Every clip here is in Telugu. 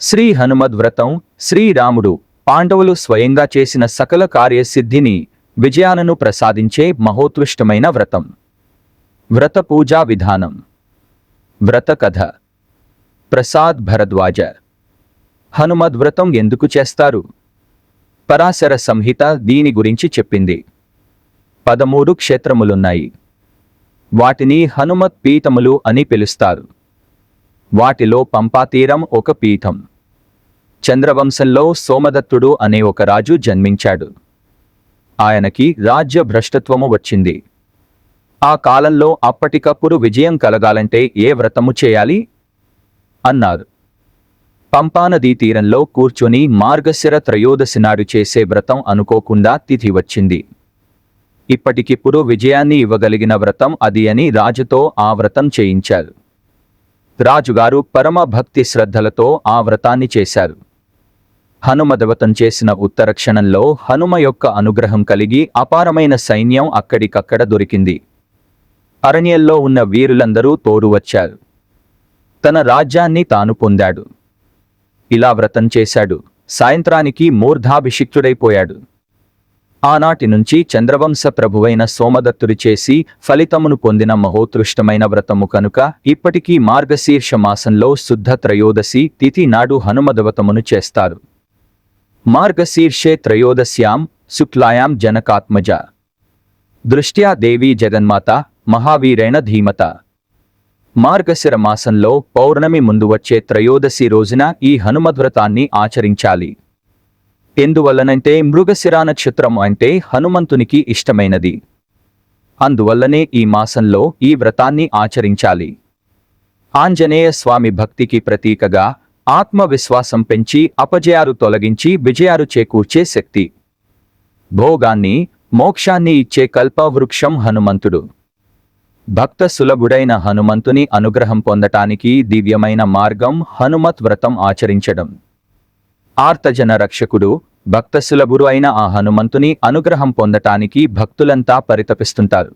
శ్రీ హనుమద్ వ్రతం శ్రీరాముడు పాండవులు స్వయంగా చేసిన సకల కార్యసిద్ధిని విజయాలను ప్రసాదించే మహోత్కృష్టమైన వ్రతం. వ్రత పూజా విధానం. వ్రత కథ. ప్రసాద్ భరద్వాజ. హనుమద్ వ్రతం ఎందుకు చేస్తారు? పరాశర సంహిత దీని గురించి చెప్పింది. పదమూడు క్షేత్రములున్నాయి. వాటిని హనుమత్ పీఠములు అని పిలుస్తారు. వాటిలో పంపాతీరం ఒక పీఠం. చంద్రవంశంలో సోమదత్తుడు అనే ఒక రాజు జన్మించాడు. ఆయనకి రాజ్య భ్రష్టత్వము వచ్చింది. ఆ కాలంలో అప్పటికప్పుడు విజయం కలగాలంటే ఏ వ్రతము చేయాలి? అన్నారు. పంపానదీ తీరంలో కూర్చొని మార్గశిర త్రయోదశి నాడు చేసే వ్రతం అనుకోకుండా తిథి వచ్చింది. ఇప్పటికిప్పుడు విజయాన్ని ఇవ్వగలిగిన వ్రతం అది అని రాజుతో ఆ వ్రతం చేయించారు. రాజుగారు పరమ భక్తి శ్రద్ధలతో ఆ వ్రతాన్ని చేశారు. హనుమదవతం చేసిన ఉత్తర క్షణంలో హనుమ యొక్క అనుగ్రహం కలిగి అపారమైన సైన్యం అక్కడికక్కడ దొరికింది. అరణ్యంలో ఉన్న వీరులందరూ తోడు వచ్చారు. తన రాజ్యాన్ని తాను పొందాడు. ఇలా వ్రతం చేశాడు. సాయంత్రానికి మూర్ధాభిషిక్తుడైపోయాడు. ఆనాటి నుంచి చంద్రవంశ ప్రభువైన సోమదత్తుడు చేసి ఫలితమును పొందిన మహోత్కృష్టమైన వ్రతము కనుక ఇప్పటికీ మార్గశీర్ష మాసంలో శుద్ధ త్రయోదశి తిథి నాడు హనుమదవతమును చేస్తారు. మార్గశీర్షే త్రయోదశ్యాం శుక్లాయాం జనకాత్మజ. దృష్ట్యా దేవీ జగన్మాత మహావీరైన ధీమత. మార్గశిర మాసంలో పౌర్ణమి ముందు వచ్చే త్రయోదశి రోజున ఈ హనుమద్వ్రతాన్ని ఆచరించాలి. ఎందువల్లనంటే మృగశిరా నక్షత్రం అంటే హనుమంతునికి ఇష్టమైనది. అందువల్లనే ఈ మాసంలో ఈ వ్రతాన్ని ఆచరించాలి. ఆంజనేయ స్వామి భక్తికి ప్రతీకగా ఆత్మవిశ్వాసం పెంచి అపజయాలు తొలగించి విజయాలు చేకూర్చే శక్తి. భోగాన్ని మోక్షాన్ని ఇచ్చే కల్పవృక్షం హనుమంతుడు. భక్త సులభుడైన హనుమంతుని అనుగ్రహం పొందటానికి దివ్యమైన మార్గం హనుమత్ వ్రతం ఆచరించడం. ఆర్తజన రక్షకుడు భక్త సులభుడు అయిన ఆ హనుమంతుని అనుగ్రహం పొందటానికి భక్తులంతా పరితపిస్తుంటారు.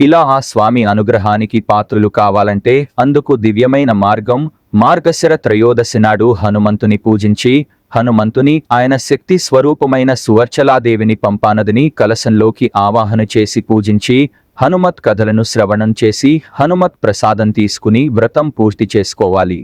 ఇలా ఆ స్వామి అనుగ్రహానికి పాత్రులు కావాలంటే అందుకు దివ్యమైన మార్గం మార్గశిర త్రయోదశి నాడు హనుమంతుని పూజించి హనుమంతుని ఆయన శక్తి స్వరూపమైన సువర్చలాదేవిని పంపానదిని కలశంలోకి ఆవాహన చేసి పూజించి హనుమత్ కథలను శ్రవణం చేసి హనుమత్ ప్రసాదం తీసుకుని వ్రతం పూర్తి చేసుకోవాలి.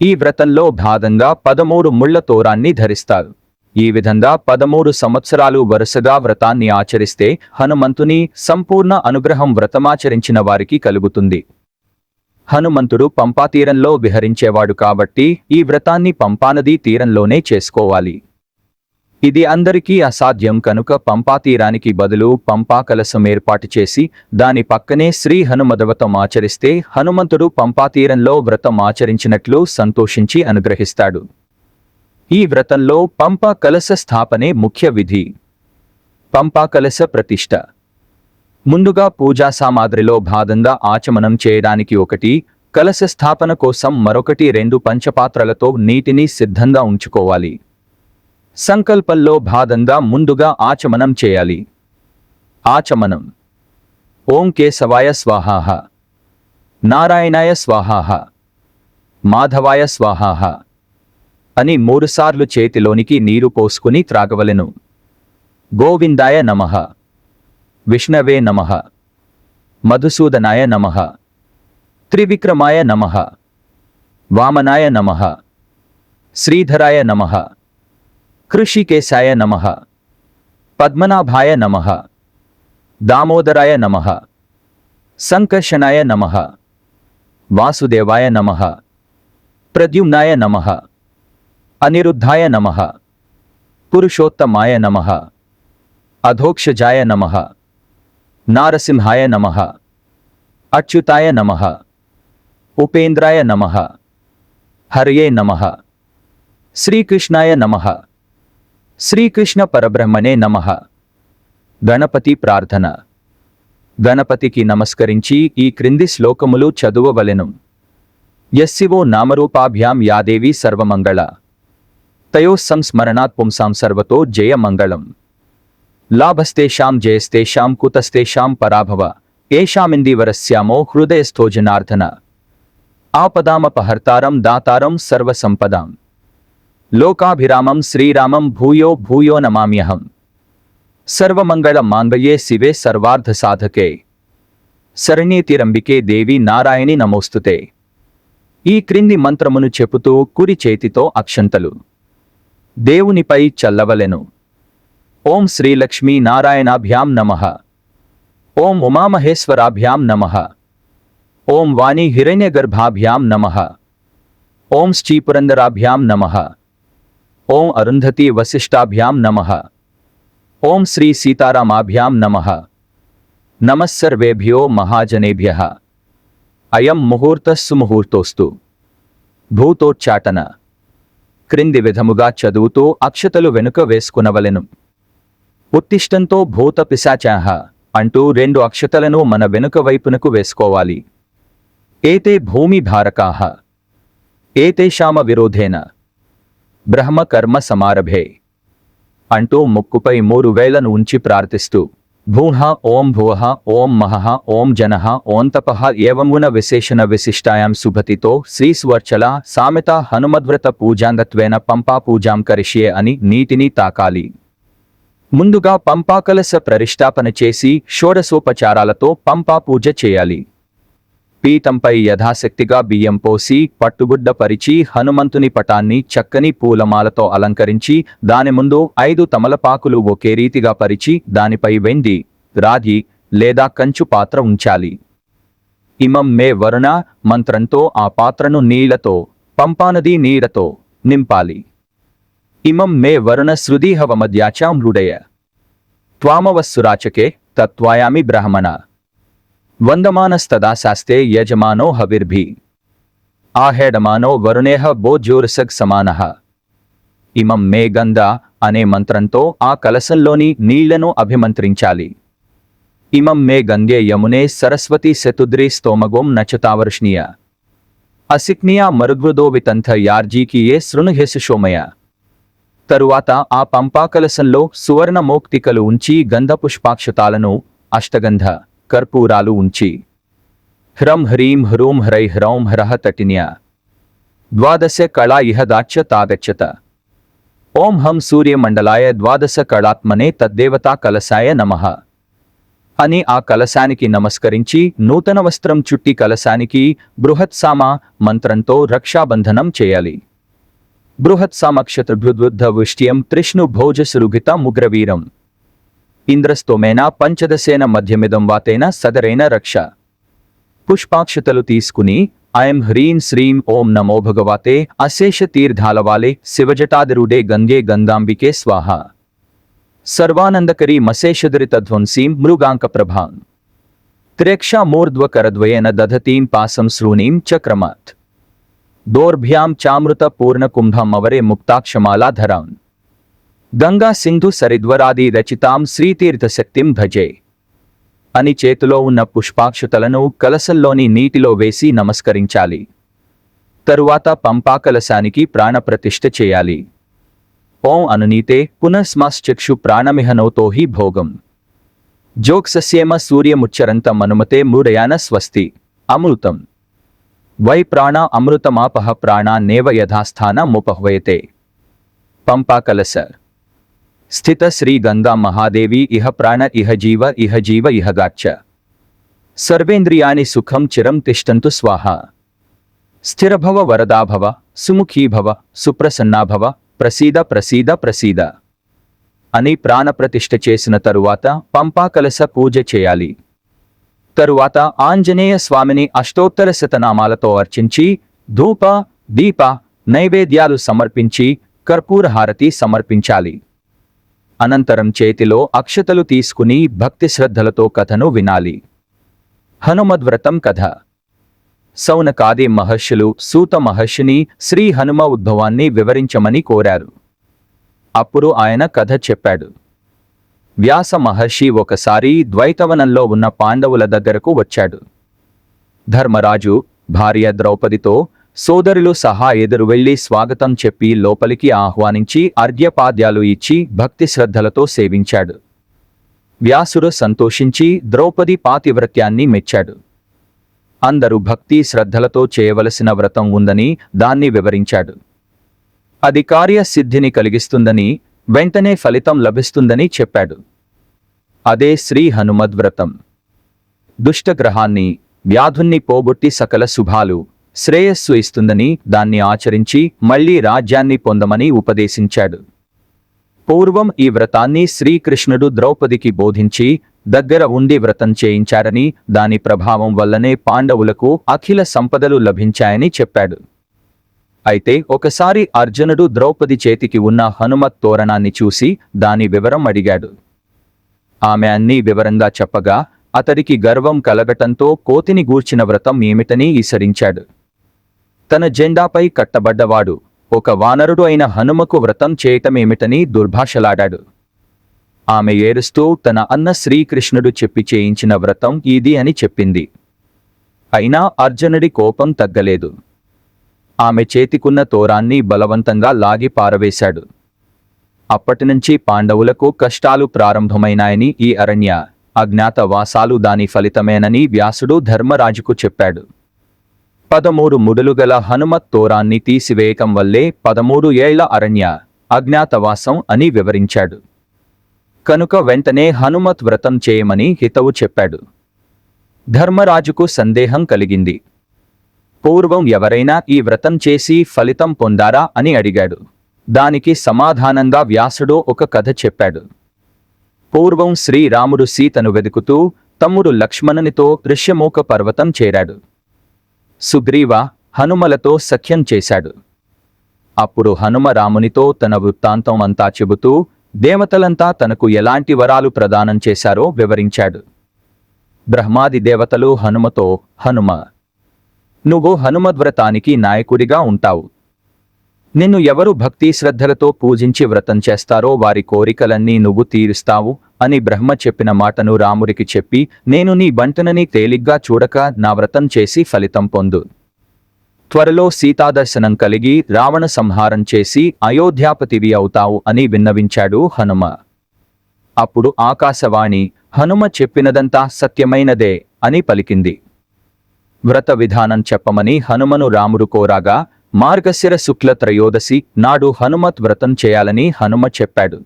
ఈ వ్రతంలో భాగంగా పదమూడు ముళ్ళ తోరాన్ని ధరిస్తారు. ఈ విధంగా పదమూడు సంవత్సరాలు వరుసగా వ్రతాన్ని ఆచరిస్తే హనుమంతుని సంపూర్ణ అనుగ్రహం వ్రతమాచరించిన వారికి కలుగుతుంది. హనుమంతుడు పంపా తీరంలో విహరించేవాడు కాబట్టి ఈ వ్రతాన్ని పంపానదీ తీరంలోనే చేసుకోవాలి. ఇది అందరికీ అసాధ్యం కనుక పంపా తీరానికి బదులు పంపా కలశం ఏర్పాటు చేసి దాని పక్కనే శ్రీ హనుమదవతం ఆచరిస్తే హనుమంతుడు పంపా తీరంలో వ్రతం ఆచరించినట్లు సంతోషించి అనుగ్రహిస్తాడు. ఈ వ్రతంలో పంప కలస స్థాపనే ముఖ్య విధి. పంపా ప్రతిష్ట. ముందుగా పూజా సామాగ్రిలో భాగంగా ఆచమనం చేయడానికి ఒకటి కలశ స్థాపన కోసం మరొకటి రెండు పంచపాత్రలతో నీటిని సిద్ధంగా ఉంచుకోవాలి. సంకల్పంలో భాగంగా ముందుగా ఆచమనం చేయాలి. ఆచమనం. ఓం కేశవాయ స్వాహాహ. నారాయణాయ స్వాహాహ. మాధవాయ స్వాహాహ. అని మూడుసార్లు చేతిలోనికి నీరు పోసుకుని త్రాగవలెను. గోవిందాయ నమః. విష్ణవే నమః. మధుసూదనాయ నమః. త్రివిక్రమాయ నమః. వామనాయ నమః. శ్రీధరాయ నమః. కృషికేశాయ నమః పద్మనాభాయ నమః దామోదరాయ నమః సంకర్షణాయ నమః వాసుదేవాయ నమః ప్రద్యుమ్నాయ నమః అనిరుద్ధాయ నమః పురుషోత్తమాయ నమః అధోక్షజాయ నమః నారసింహాయ నమః అచ్యుతాయ నమః ఉపేంద్రాయ నమః హరియే నమః శ్రీకృష్ణాయ నమః శ్రీకృష్ణ పరబ్రహ్మనే నమ. గణపతి ప్రార్థన. గణపతికి నమస్కరించి ఈ క్రింది శ్లోకములు చదువవలెను. యస్సివో నామరూపాభ్యాం యాదేవి సర్వమంగళ. తయోస్సంస్మరణాత్ పుంసాం సర్వతో జయమంగళం లాభస్తేషాం జయస్తేషాం కుతస్తేషాం పరాభవ. ఏషామిందీవరస్యామో హృదయస్థోజనార్థన ఆపదామపహర్తారం దాతారం సర్వసంపదాం. లోకాభిరామం శ్రీరామం భూయో భూయో నమామ్యహం. సర్వమంగళ మాన్వయే శివే సర్వార్థ సాధకే శరణ్యేతిరంబికే దేవి నారాయణి నమోస్తుతే. ఈ క్రింది మంత్రమును చెపుతూ కురి చేతితో అక్షంతలు. దేవునిపై చల్లవలెను. ఓం శ్రీలక్ష్మీ నారాయణాభ్యాం నమః. ఓం ఉమామహేశ్వరాభ్యాం నమః. ఓం వాణి హిరణ్యగర్భాభ్యాం నమః. ఓం శ్రీపురందరాభ్యాం నమః. ఓం అరుంధతి వశిష్టాభ్యాం నమః. ఓం శ్రీ సీతారామాభ్యాం నమః. నమస్సర్వేభ్యో మహాజనేభ్య. అయం ముహూర్త సుముహూర్తోస్తు భూతోచ్చాటన. క్రింది విధముగా చదువుతూ అక్షతలు వెనుక వేసుకునవలెను. ఉత్తిష్టంతో భూత పిశాచాహ అంటూ రెండు అక్షతలను మన వెనుక వైపునకు వేసుకోవాలి. ఏతే భూమి భారకాహ ఏతేషామ విరోధేన. బ్రహ్మకర్మ సమారభే అంటూ ముక్కుపై మూడు వేలను ఉంచి ప్రార్థిస్తూ భూహ ఓం భువః ఓం మహః ఓం జనః ఓం తపః ఏవమున విశేషణ విశిష్టాయాం సుభతితో శ్రీస్వర్చల సామెత హనుమద్వ్రత పూజాంగత్వేన పంపా పూజాం కరిష్యే అని నీటిని తాకాలి. ముందుగా పంపాకలస ప్రరిష్టాపన చేసి షోడసోపచారాలతో పంపా పూజ చేయాలి. పీఠంపై యథాశక్తిగా బియ్యం పోసి పట్టుగుడ్డ పరిచి హనుమంతుని పటాన్ని చక్కని పూలమాలతో అలంకరించి దాని ముందు ఐదు తమలపాకులు ఒకే రీతిగా పరిచి దానిపై వెండి రాగి లేదా కంచు పాత్ర ఉంచాలి. ఇమం మే వరుణ మంత్రంతో ఆ పాత్రను నీళ్ళతో పంపానది నీళ్ళతో నింపాలి. ఇమం మే వరుణ శృదీహవమద్యాచా మృడయ త్వామవస్సురాచకే తత్వాయామి బ్రాహ్మణ. వందమానస్తదా శాస్తే యజమానో హవిర్భి. ఆహేడమానో వరుణేహ బోజ్యోరసగ్ సమానః. ఇమం మే గంధ అనే మంత్రంతో ఆ కలసంలోని నీళ్ళను అభిమంత్రించాలి. ఇమం మే గంగే యమునే సరస్వతి శతుద్రి స్తోమగోం నచతావర్ష్ణీయ. అసిక్నియా మరుగ్వదో వితంథ యార్జీకియే శృణుహెసుషోమయ తరువాత ఆ పంపాకలసంలో సువర్ణ మోక్తికలు ఉంచి గంధ పుష్పాక్షతాలను అష్టగంధ. కర్పూరాలు ఉంచి హ్రం హ్రీం హ్రూం హ్రై హ్రౌం హ్రహ తటిన్య ద్వాదశ కళా ఇహ దాచ్య తాగచ్చత. ఓం హం సూర్యమండలాయ ద్వాదశ కళాత్మనే తద్దేవతా కలశాయ నమ. అని ఆ కలశానికి నమస్కరించి నూతన వస్త్రం చుట్టి కలశానికి బృహత్సామ మంత్రంతో రక్షాబంధనం చేయాలి. బృహత్సామక్షత్రభృద్బుద్ధ విష్ట్యం త్రిష్ణు భోజసురుగిత ముగ్రవీరం. ఇంద్రస్తోమేన పంచదశేన మధ్యమిదం వాతేన సదరైన రక్ష పుష్పాక్షతలు తీసుకుని ఐం హ్రీం శ్రీం ఓం నమో భగవతే అశేష తీర్థాలవాలే శివజటాదిరుడే గంగే గంగాంబికే స్వాహ సర్వానందకరీ మశేషదరిత ధ్వంసీం మృగాంక ప్రభాం త్ర్యక్షా మూర్ధ్వకరద్వయేన దధతీం పాసం శృణీం చక్రమత్ దోర్భ్యాం చామృత పూర్ణ కుంభం అవరే ముక్తాక్షమాలాధరాం గంగా సింధు సరిద్వరాది రచితాం శ్రీతీర్థ శక్తిం భజే. అని చేతిలో ఉన్న పుష్పాక్షతలను కలసల్లోని నీటిలో వేసి నమస్కరించాలి. తరువాత పంపాకలశానికి ప్రాణప్రతిష్ఠ చేయాలి. ఓం అనునీతే పునఃస్మాశ్చక్షు ప్రాణమిహనోతో హి భోగం. జోక్సస్యేమ సూర్యముచ్చరంతం అనుమతే మూరయాన స్వస్తి. అమృతం. వై ప్రాణ అమృతమాపహ ప్రాణాన్నేవ యథాస్థాన ముపహ్వయతే. పంపాకలస స్థిత శ్రీ గంగా మహాదేవి ఇహ ప్రాణ ఇహ జీవ ఇహ జీవ ఇహ గాచ్చ సుఖం చిరం తిష్టంతు స్వాహ స్థిరభవ వరదాభవ సుముఖీభవ సుప్రసన్నాభవ ప్రసీద ప్రసీద ప్రసీద అని ప్రాణప్రతిష్ఠ చేసిన తరువాత పంపాకలస పూజ చేయాలి తరువాత ఆంజనేయ స్వామిని అష్టోత్తర శతనామాలతో అర్చించి ధూప దీప నైవేద్యాలు సమర్పించి కర్పూర హారతి సమర్పించాలి అనంతరం చేతిలో అక్షతలు తీసుకుని భక్తి శ్రద్ధలతో కథను వినాలి. హనుమద్వ్రతం కథ. సౌనకాది మహర్షులు సూత మహర్షిని శ్రీ హనుమ ఉద్భవాన్ని వివరించమని కోరారు. అప్పుడు ఆయన కథ చెప్పాడు. వ్యాస మహర్షి ఒకసారి ద్వైతవనంలో ఉన్న పాండవుల దగ్గరకు వచ్చాడు. ధర్మరాజు భార్య ద్రౌపదితో సోదరులు సహా ఎదురు వెళ్ళి స్వాగతం చెప్పి లోపలికి ఆహ్వానించి అర్ఘ్యపాద్యాలు ఇచ్చి భక్తి శ్రద్ధలతో సేవించాడు. వ్యాసుడు సంతోషించి ద్రౌపది పాతివ్రత్యాన్ని మెచ్చాడు. అందరూ భక్తి శ్రద్ధలతో చేయవలసిన వ్రతం ఉందని దాన్ని వివరించాడు. అది కార్యసిద్ధిని కలిగిస్తుందని వెంటనే ఫలితం లభిస్తుందని చెప్పాడు. అదే శ్రీ హనుమద్ వ్రతం దుష్టగ్రహాన్ని వ్యాధుణ్ణి పోగొట్టి సకల శుభాలు శ్రేయస్సు ఇస్తుందని దాన్ని ఆచరించి మళ్ళీ రాజ్యాన్ని పొందమని ఉపదేశించాడు. పూర్వం ఈ వ్రతాన్ని శ్రీకృష్ణుడు ద్రౌపదికి బోధించి దగ్గర ఉండి వ్రతం చేయించారని దాని ప్రభావం వల్లనే పాండవులకు అఖిల సంపదలు లభించాయని చెప్పాడు. అయితే ఒకసారి అర్జునుడు ద్రౌపది చేతికి ఉన్న హనుమత్ తోరణాన్ని చూసి దాని వివరం అడిగాడు. ఆమె అన్ని వివరంగా చెప్పగా అతడికి గర్వం కలగటంతో కోతిని గూర్చిన వ్రతం ఏమిటని ఈసరించాడు తన జెండాపై కట్టబడ్డవాడు. ఒక వానరుడు అయిన హనుమకు వ్రతం చేయటమేమిటని దుర్భాషలాడాడు. ఆమె ఏరుస్తూ తన అన్న శ్రీకృష్ణుడు చెప్పి చేయించిన వ్రతం ఇది అని చెప్పింది. అయినా అర్జునుడి కోపం తగ్గలేదు. ఆమె చేతికున్న తోరాన్ని బలవంతంగా లాగి పారవేశాడు. అప్పటినుంచి పాండవులకు కష్టాలు ప్రారంభమైనాయని ఈ అరణ్య అజ్ఞాతవాసాలు దాని ఫలితమేనని వ్యాసుడు ధర్మరాజుకు చెప్పాడు. పదమూడు ముడులు గల హనుమత్ తోరాన్ని తీసివేయటం వల్లే పదమూడు ఏళ్ళ అరణ్య అజ్ఞాతవాసం అని వివరించాడు. కనుక వెంటనే హనుమత్ వ్రతం చేయమని హితవు చెప్పాడు. ధర్మరాజుకు సందేహం కలిగింది. పూర్వం ఎవరైనా ఈ వ్రతం చేసి ఫలితం పొందారా అని అడిగాడు. దానికి సమాధానంగా వ్యాసుడు ఒక కథ చెప్పాడు. పూర్వం శ్రీరాముడు సీతను వెదుకుతూ తమ్ముడు లక్ష్మణునితో ఋష్యమూక పర్వతం చేరాడు. సుగ్రీవ హనుమలతో సఖ్యం చేశాడు. అప్పుడు హనుమ రామునితో తన వృత్తాంతం అంతా చెబుతూ దేవతలంతా తనకు ఎలాంటి వరాలు ప్రదానం చేశారో వివరించాడు. బ్రహ్మాది దేవతలు హనుమతో హనుమ నువ్వు హనుమద్వ్రతానికి నాయకుడిగా ఉంటావు. నిన్ను ఎవరు భక్తి శ్రద్ధలతో పూజించి వ్రతం చేస్తారో వారి కోరికలన్నీ నువ్వు తీరుస్తావు అని బ్రహ్మ చెప్పిన మాటను రాముడికి చెప్పి నేను నీ బంటనని తేలిగ్గా చూడక నా వ్రతం చేసి ఫలితం పొందు. త్వరలో సీతాదర్శనం కలిగి రావణ సంహారం చేసి అయోధ్యాపతివి అవుతావు అని విన్నవించాడు హనుమ. అప్పుడు ఆకాశవాణి హనుమ చెప్పినదంతా సత్యమైనదే అని పలికింది. వ్రత విధానం చెప్పమని హనుమను రాముడు కోరాగా మార్గశిర శుక్ల త్రయోదశి నాడు హనుమత్ వ్రతం చేయాలని హనుమ చెప్పాడు.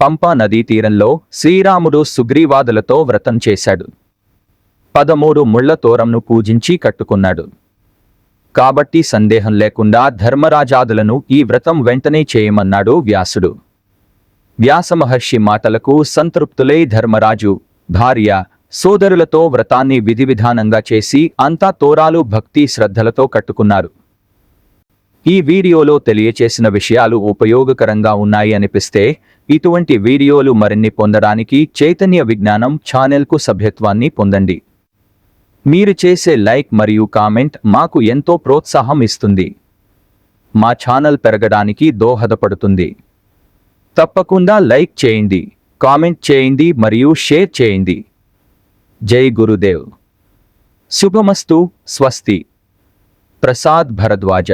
పంపా నదీ తీరంలో శ్రీరాముడు సుగ్రీవాదులతో వ్రతం చేశాడు. పదమూడు ముళ్ళ తోరంను పూజించి కట్టుకున్నాడు. కాబట్టి సందేహం లేకుండా ధర్మరాజాదులను ఈ వ్రతం వెంటనే చేయమన్నాడు వ్యాసుడు. వ్యాసమహర్షి మాటలకు సంతృప్తులై ధర్మరాజు భార్య సోదరులతో వ్రతాన్ని విధివిధానంగా చేసి అంతా తోరాలు భక్తి శ్రద్ధలతో కట్టుకున్నారు. ఈ వీడియోలో తెలియచేసిన విషయాలు ఉపయోగకరంగా ఉన్నాయి అనిపిస్తే ఇటువంటి వీడియోలు మరిన్ని పొందడానికి చైతన్య విజ్ఞానం ఛానల్కు సభ్యత్వాన్ని పొందండి. మీరు చేసే లైక్ మరియు కామెంట్ మాకు ఎంతో ప్రోత్సాహం ఇస్తుంది. మా ఛానల్ పెరగడానికి దోహదపడుతుంది. తప్పకుండా లైక్ చేయండి కామెంట్ చేయండి మరియు షేర్ చేయండి. జై గురుదేవ్. శుభమస్తు స్వస్తి. ప్రసాద్ భరద్వాజ.